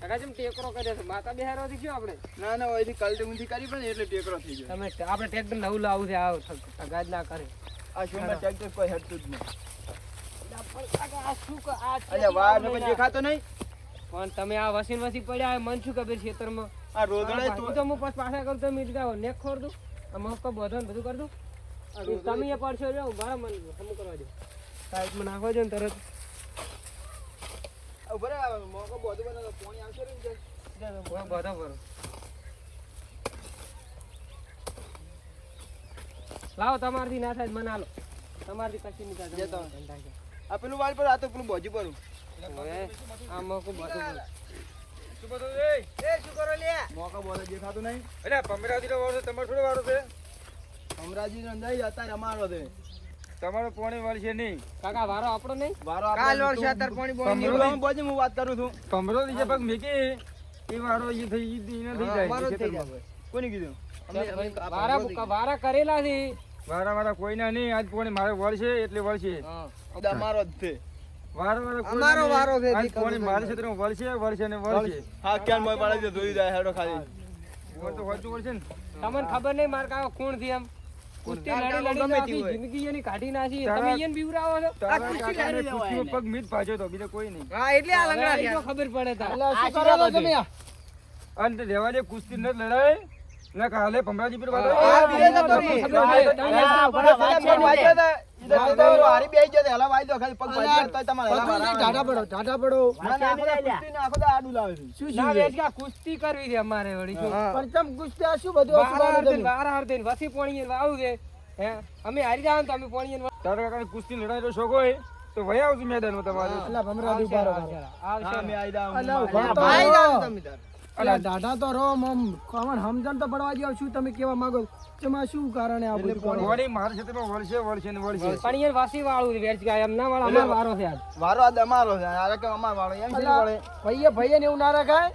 કાકા જેમ ટેકરો કર્યો છે માતા બેહારો થી કયો આપણે? ના ના ઓયથી કલટી ઊંધી કરી પણ એટલે ટેકરો થઈ ગયો. તમે આપણે ટ્રેક્ટર નવું લાવું છે આવ ગાજ ના કરે. આ શોમાં ટ્રેક્ટર કોઈ હટતું જ નહીં. દેખાતો નહીં? પણ તમે આ વસીન વસી પડ્યા મન શું ખબર ખેતરમાં? આ તો હું પાછા કરું તો મીટ ગાવ નેક ખોર દઉં. આ બધો બધું કર દઉં. તમે એ પડશો જો મારા મન હમું કરવા દો સાઈડમાં નાખવા દો ને તરત. ઉભરે મોકો બધું બનાવો પાણી આવશે ને જે. બધો કરો લાવો તમારથી ના થાય તો મને આલો તમારથી કશી નહીં જે થાય. આ પેલું વાળ પર આ તો પેલું બોજી પર. આ મોકો બધું શું બધું એ એ શું કરો લે? મોકો બોલે દેખાતું નહીં. અલ્યા પમરાજી નો વારો છે તમારો થોડો વારો છે. નો નહીં અત્યારે અમારો છે. તમારો પાણી વળશે નહીં. કાકા વારો આપણો નહીં? વારો કાલ વળશે અત્યારે પાણી પાણી હું બોજી હું વાત કરું છું. પમરો દીજે પગ મેકી એ વારો ઈ થઈ ઈ ઈ ન થઈ જાય કોને કીધું? વારા વારા કરેલા છે. વારા વારા કોઈના નહીં આજ પાણી મારે વળશે એટલે વળશે. અમારો જ છે. વારો વારો અમારો વારો છે, આજ પાણી મારે છે તો વળશે વળશે ને વળશે. હા ક્યાં મોય પાડે દે ધોઈ જાય હેડો ખાલી. તો વળશે ને? તમને ખબર નહીં માર કાકા કોણથી એમ. કુસ્તી લડી લડી ગમે તે આખી હોય. જિંદગી એની કાઢી નાખી તમે એને બીવરાવો છો તારા કુસ્તી લડી લેવાય પગ મીત ભાજ્યો તો બીજો કોઈ નહીં હા એટલે આ લંગડા ખબર પડે તા શું કરો છો તમે અને તે દે કુસ્તી ન લડાય ના કાલે પમરાજી પર વાત ખબર પડે. તા. તો તો હારી બેહી તો ખાલી પગ ભાજી તો તમારે દા દા આડું લાવે. ના, કુસ્તી કરવી છે અમારે વળી શું? હા. બારા હારદીને, બારા હારદીને, વસી પોણીએ વાવું છે. હે? અમે હારી જાવ તો અમે પોણીએ તારા કુસ્તી લડાઈનો શોખ હોય તો વયા આવજો મેદાનમાં તમારે આવશે, આવશે, આવશે. હા, મેં આઈ. તમે તાર. અલા દાદા તો રો મમ કોણ સમજણ તો પડવા દો શું તમે કેવા માંગો તેમાં એમાં શું કારણે આ બધું? વળી છે તેમાં વળશે વળશે ને વળશે પણ એ વાસી વાળું છે, વેચ એમ ના વાળા અમાર વારો છે વારો આ અમારો છે આ કે અમાર વાળો એમ છે વળે. ભાઈએ ભાઈએ ને એવું ના રખાય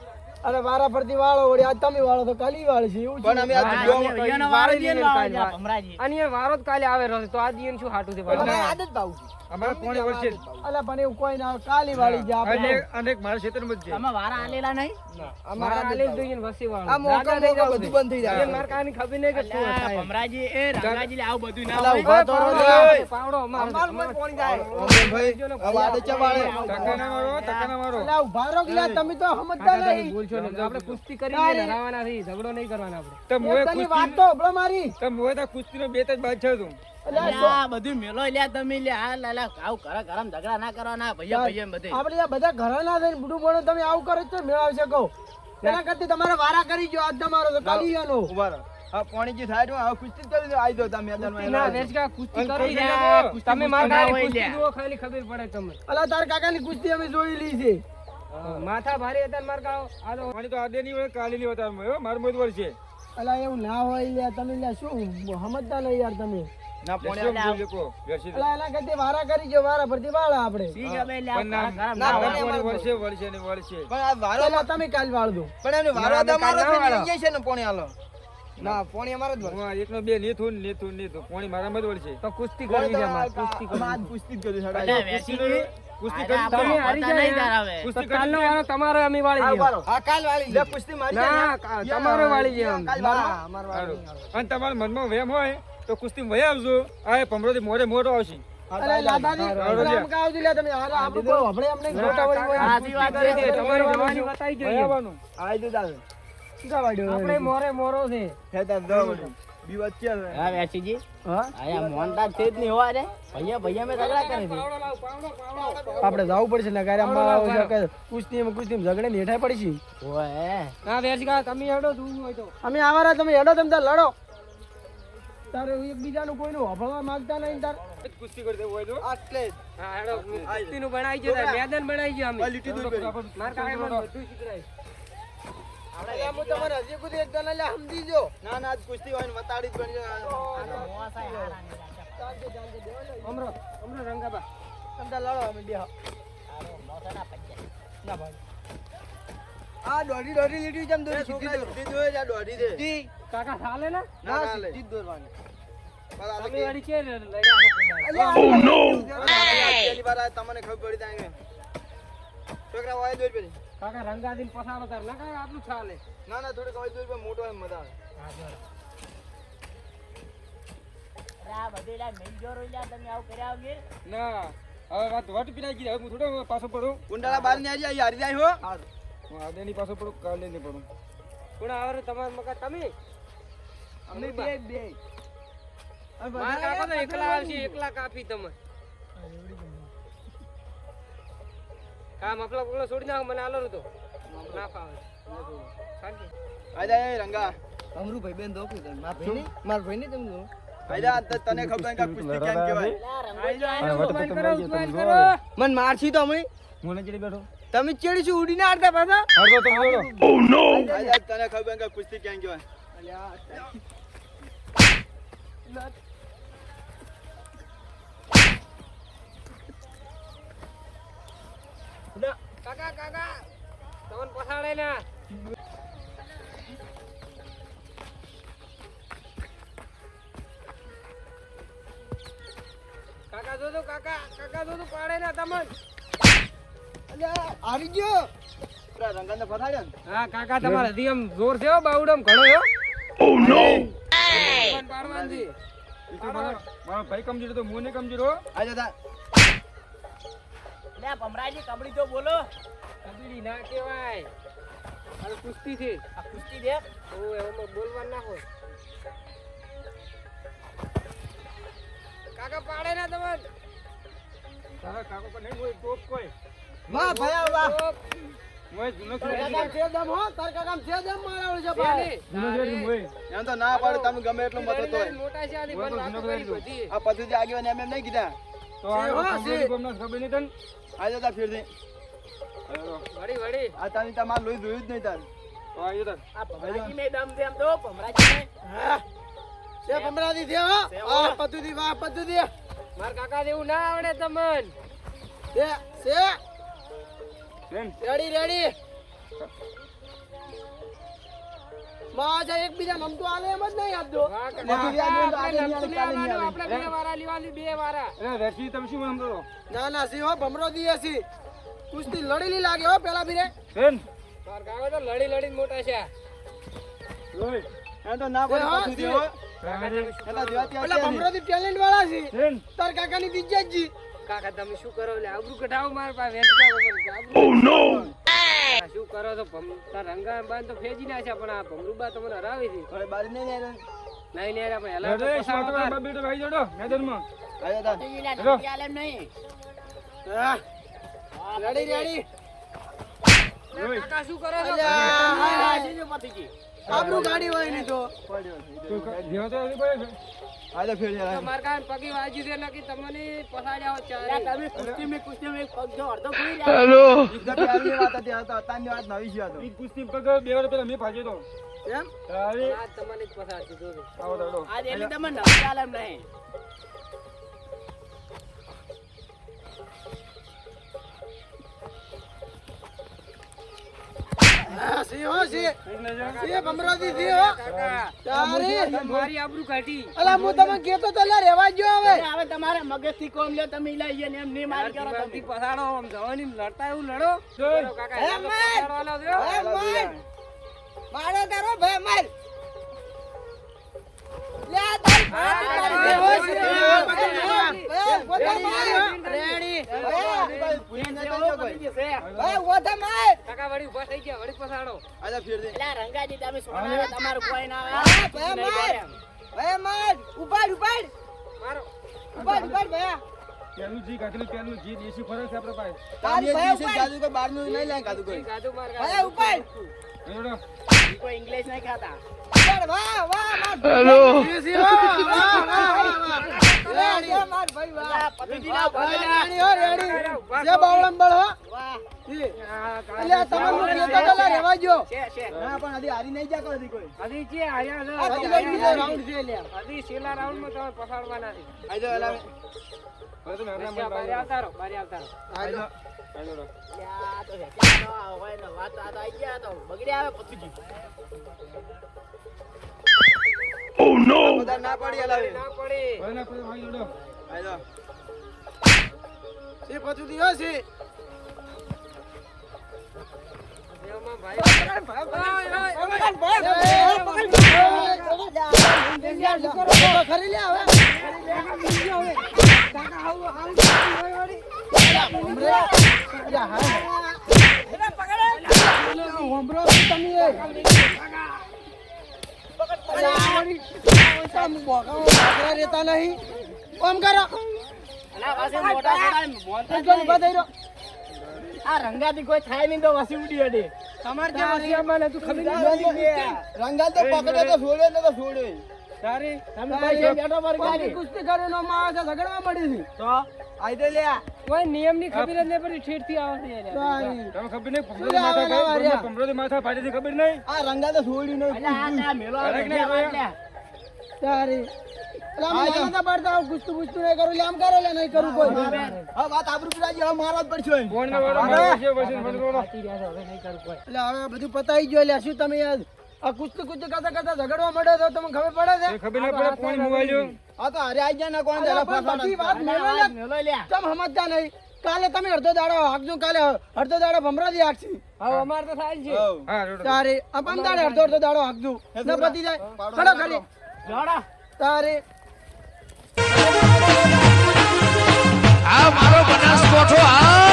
અને વારા ફરતી વાળો વળી આજ તમે વાળો તો કાલી વાળ છે એવું પણ અમે આ હા, જુદો- અમે ઈયોનો વારો જ લઈને કાલે અને એ વારો જ કાલે આવે રહ્યો તો આ ઈયોને શું હાટું છે? આજ જ ભાવ છે. અમારે કોણે વળશે અલા પણ એવું કોઈ ના કાલી વાળી જા અને આપણે. અને એક મારા ક્ષેત્રમાં જ છે. અમારે આ અમારા જ જોઈએ વસી વાળું. આ મોકા મોકા બધું બંધ થઈ જાય. મારે ખબર નહીં કે શું થાય. અલા, ઊભા તો રહો ને. પાવડો, પાવડો અમારો પાવડો અમાર અમારો પોણી જાય. અમરેન ભાઈ, આ વાડે ચા વાળે. ટકાના મારો ટકાના મારો અલા ઊભા કે તમે તો સમજતા નહીં. બોલશો ને આપણે કુસ્તી કરીને હરાવાના છે ઝઘડો નહીં કરવાનો આપણે. તો મોએ કુસ્તી વાત તો હબળો મારી. તો મોએ તો કુસ્તીનો બે જ બાદશાહ છું બધું મેલો લ્યા તમે લ્યા લાલા આવ ઘરે ઘરમ ઝઘડા ના કરવાના ભૈયા ભૈયા બધે. આપણે આ બધા ઘરના થઈને બુડું બુડું તમે આવું કરો છો મેળાવશે કહો. એના કરતી તમારે વારા કરી જો આજ તમારો તો કાલી છે, હવે કુસ્તી કરી દો, આવી જાઓ તમે મેદાન ના. કુસ્તી તમે કુસ્તી મારા ના ખાલી કુસ્તી ખાલી ખબર પડે તમને. અલા તાર કાકાની કુસ્તી અમે જોઈ લી છે. માથા ભારે હતા માર મારા આ તો પાણી તો આડે નહીં હોય કાલે નહીં તારમાં, હો. મારું મોજ છે. અલા એવું ના હોય લે તમે લે શું સમજતા નહીં યાર તમે? ના, પોણે અલા એના કરતી વારા કરી જો વારા પરથી વાળા આપણે. ઠીક અમે લે ના- ઘરે ઘરમ ના, વર્ષે પણ આ વારો તમે કાલ વાળ દો. પણ એને વારો તમારો ના, છે ને, પોણે હાલો ના પોણી અમારો જ વળે. હા એકનો બે નીથું ને નીથું પોણી મારા જ વળશે. તો કુસ્તી કરવી છે અમારે, કુસ્તી આજ કરવી છે. કુસ્તી જ કરી સાડા. વેચી કુસ્તી કરી. તમે હારી જાય. હવે. કુસ્તી કાલનો વારો તમારો અમે વાળી રહો. હા, કાલ વાળી લે, કુસ્તી મારી ના, જાય. ને. કા- તમારો વાળી જઈએ અમે. કાલ વાળો. અને તમારા મનમાં વહેમ હોય તો કુસ્તી વહી આવજો. આ એ ભમરોથી મોરે મોટો આવશે. અરે લાદાજી આમ કાવ દી તમે. હારા આપણું આપણે નહીં ખોટા વળી હોય આ વાત છે તમારી જવાની વહી જોઈએ. આવવાનું આઈ દો તારે. આપણે મોરે મોરો છે. હા હા આયા છે જ નહીં હોવા રે ભૈયા ભૈયા મેં ઝઘડા કરે છે. પાવડો લાવ, પાવડો, પાવડો. આપણે જવું પડશે ને ગારે આમાં કુસ્તી કુસ્તી ઝઘડે ને હેઠા પડી ના, તમે હેડો દૂર હોય તો. અમે આવારા તમે હેડો તમે તાર લડો. તારે એકબીજાનું કોઈનું હભળવા માંગતા નહીં તાર. કુસ્તી કરી દેવું હોય તો. આટલે હા, હેડો. કુસ્તીનું બનાવી છે, મેદાન બનાવી છે અમે. મારા મને બધું શીખડાવ્યું. હું તમારે હજી સુધી એક જણા લ્યા સમજી જો ના ના કુસ્તી હોય ને વતાડી જ જાય. અમરો, અમરો રંગાબા. તમે લડો અમે બે. ના ભાઈ. આ જેમ દોરી સીધી દોરી. સીધી આ દોડી દે જી કાકા ચાલે ને? ના, સીધી જ દોરવાની. આ તમે કે- કે લડ્યા છો. Oh, તમને ખબર પડી ત્યાં છોકરા વાય દોરી પેલી. કાકા રંગાદીન પસાડો તાર. ના કાકા આટલું ચાલે. ના ના થોડીક અવાજ જોઈ મોટો હોય મજા આવે. અરે આ બધે લા મેલજો રો લ્યા તમે આવું કર્યા વગર ના હવે વાત વટ પીનાઈ ગઈ હવે હું થોડો પાછો પડું. ગુંડાળા બાર ને આજે હારી જાય હો. હું આદેની પાછો પડું કાલે નહીં પડું. કોણ આવે તમાર મકા તમે? અમને બે બે. માર કાકા તો એકલા આવશે એકલા કાપી તમે. કા મફલા પગલો છોડી નાખ મને આલો તો ના ફાવે આજા એ રંગા. અમરુ ભાઈ બેન દોખું તમે? માર ભાઈ નહીં માર ભાઈ નહીં તમે આજા તને ખબર કે કુસ્તી કેમ કહેવાય. મન મારશી તો અમે મને ચડી બેઠો. તમે ચડી છું ઉડીને આડતા પાછા? હરતો તો બોલો આજા તને ખબર કે કુસ્તી કેમ કહેવાય. કાકા કાકા તમને પસાડે ને. કાકા જોજો કાકા કાકા જોજો પાડે ના તમને. હારી ગયો. રંગાને ને. હા કાકા તમારે હજી આમ જોર છે બાઉડમ બાવડમ ઘણો યો ઓ નો તો મારા ભાઈ કમજોર તો મોને નહીં કમજોર હો. આજા તા લે ભમરાજી કબડી તો બોલો. કબડી ના કહેવાય. આ કુસ્તી છે. આ કુસ્તી દે ઓ એમાં બોલવા ના હોય. કાકા પાડે ના તમારે? તારા કાકો પર નહીં હોય ટોપ કોઈ. વાહ ભયા વાહ. મોય જૂનો તાર ખેલ છે દમ હો તાર કાકામ છે દમ મારાવડે છે બે જૂનો ખેલ એમ તો ના પાડે તમે ગમે એટલું હોય લડી મોટા છે આની તો. આ આગેવાન એમ એમ નહીં કીધા. તો આ હો, ખબર નહીં તને? આજા તા ફીરથી હાલો, વળી વળી. આ તાની તમાર લોહી જોયું જ નહીં તાર. તો આયો તાર આ ભમરાજી મેં દમ દેમ દો ભમરાજી ને છે ભમરાથી છે હો. વાહ પતુથી વાહ પતુથી માર કાકા જેવું ના આવડે તમને. છે. છે રેડી રેડી. માજા એકબીજા નમતું આલે એમ જ નહીં આપજો. તો આપણે બે વારા લેવાની, બે વારા. રેસી તમે શું સમજો ના ના સી હો ભમરો દીએ સી. કુસ્તી લડેલી લાગે હો પેલા બીરે બેન માર કાકા તો લડી લડીને મોટા છે. લોય તો ના ભમરો થી ટેલેન્ટ વાળા છે તાર કાકાની દિજ્જત જી. કાકા તમે શું કરો? લે આબરૂ કઢાવો મારા પાસે વેચ ઓ નો શું કરો છો? ભમ તાર રંગા બાન તો ફેજી નાખ્યા પણ આ ભમરૂબા તમને હરાવી હતી હવે બાર નહીં આવે નહીં નહીં પણ હેલા તો અરે સ્વાતો તાર. બેટો ભાઈ જોડો મેદાનમાં. આજા તા આલે નહીં. Ready ready. કાકા શું કરો છો? આ જીજો ભત્રીજી. આબરૂ ગાડી હોય ને તો. પડ્યો છે જેવો તો આવી ભાઈ આજા ફેર યાર તમાર કાન પગી વાજી દે નકી તમને પસાડ્યા હો ચારે. તમે કુસ્તી મેં કુસ્તી મે પગ જો અડધો ખોઈ રહ્યા. એકદમ પ્યારી વાત હતી આ તો વાત નવી છે આ તો. ઈ કુસ્તી પગ બે વાર પેલા મેં ભાજ્યો તો. એમ? તારે આ તમને જ પસાડશે જોજો આવો દાડો. આજ એની તમને ધમકી ચાલમ એમ નહીં. મારી આબરૂ કાઢી. અલા હું તમે કેતો તો લે રેવા જો હવે. હવે તમારે મગજથી કોમ લ્યો તમે લઈ ને એમ નહીં મારી કરો તમે. પસાડો આમ જવાની લડતા એવું લડો. માર. તારો ભાઈ માર. રેડી ઓધા માર. કાકા વળી ઊભા થઈ ગયા વળી પસાડો આજા ફેર દે. લા રંગાજી તમે સોનારા તમારું કોઈ ના આવે. નહીં માર. ભાઈ માર ઉપાડ ઉપાડ. મારો. ઉપાડ ઉપાડ ભાઈ પેલું જી કાઢેલું પેલું જી દેશી ફરક છે આપણે પાસે. તારી ભાઈ દિવસે ઉપાડ. જાદુ કોઈ બહારનું નહીં લાય કાદુ કોઈ ગાધું માર ભાઈ ઉપાડ. એ જોડો. ઈ કોઈ ઇંગ્લિશ નહીં ખાતા. વાહ વાહ માર હેલો. વાહ વાહ વાહ રેડી માર ભાઈ વાહ. ભત્રીજી ના ભાઈ રેડી જે બાવળમ બળ હો. વાહ. જી આ તમારું કેતો તો રેવા જો છે. છે ના પણ હજી હારી નહીં જા કોઈ કોઈ. હજી છે હાર્યા છે તો બીજો રાઉન્ડ છે લે હજી છેલ્લા રાઉન્ડમાં તમે પસાડવાના છે. આજો એલા હવે તમે હરણા માં બારે આવતા રહો બારે આવતા આજો આઈ તો હેક્યા તો હોય ને વાત આ તો આઈ ગયા તો. બગડી આવે ભત્રીજી બધા ના પડી એલા ના પડે. હવે ના પડે ભાઈ જોડો. આજો સી પછું દિયો સી રહેતા નહીં આમ કરો મોટા મોટા મોટા. આ રંગાથી કોઈ થાય નહીં તો વસી ઉડી અડી તમારે ત્યાં નતું ખબર નહીં રંગાલ તો પકડે તો છોડે ને તો છોડે. તારી તમે ભાઈ બેઠો પર ગાડી કુસ્તી કરે નો માં છે, ઝઘડવા મળી છે. તો? આઈ દે લ્યા. કોઈ નિયમની ખબર જ નહીં પડી ઠેઠથી આવે છે તારી. તમે ખબર નહીં શું પમરોદી માથા? પમરોદી માથા ફાટેથી ખબર નહીં? આ રંગા તો છોડી નહીં. અલા, આ તારી. બધું ગયું શું તમે યાર આ કુસ્તી કુસ્તી કરતા કરતા ઝઘડવા મળે તો તમને ખબર પડે છે? ખબર ના પડે ફોન મોબાઈલ આ તો હારે આઈ જાય કોણ અલા, પણ વાત મેલો લે. મેલો સમજતા નહીં? કાલે તમે અડધો દાડો હાકજો કાલે અડધો દાડો ભમરાજી હાકશી. હવે અમારે તો થાય છે. તારે આ પમદાડે અડધો અડધો દાડો હાકજો. ન પતી જાય ખડો ખાલી. જોડા. તારે આ મારો બનાસકોઠો આ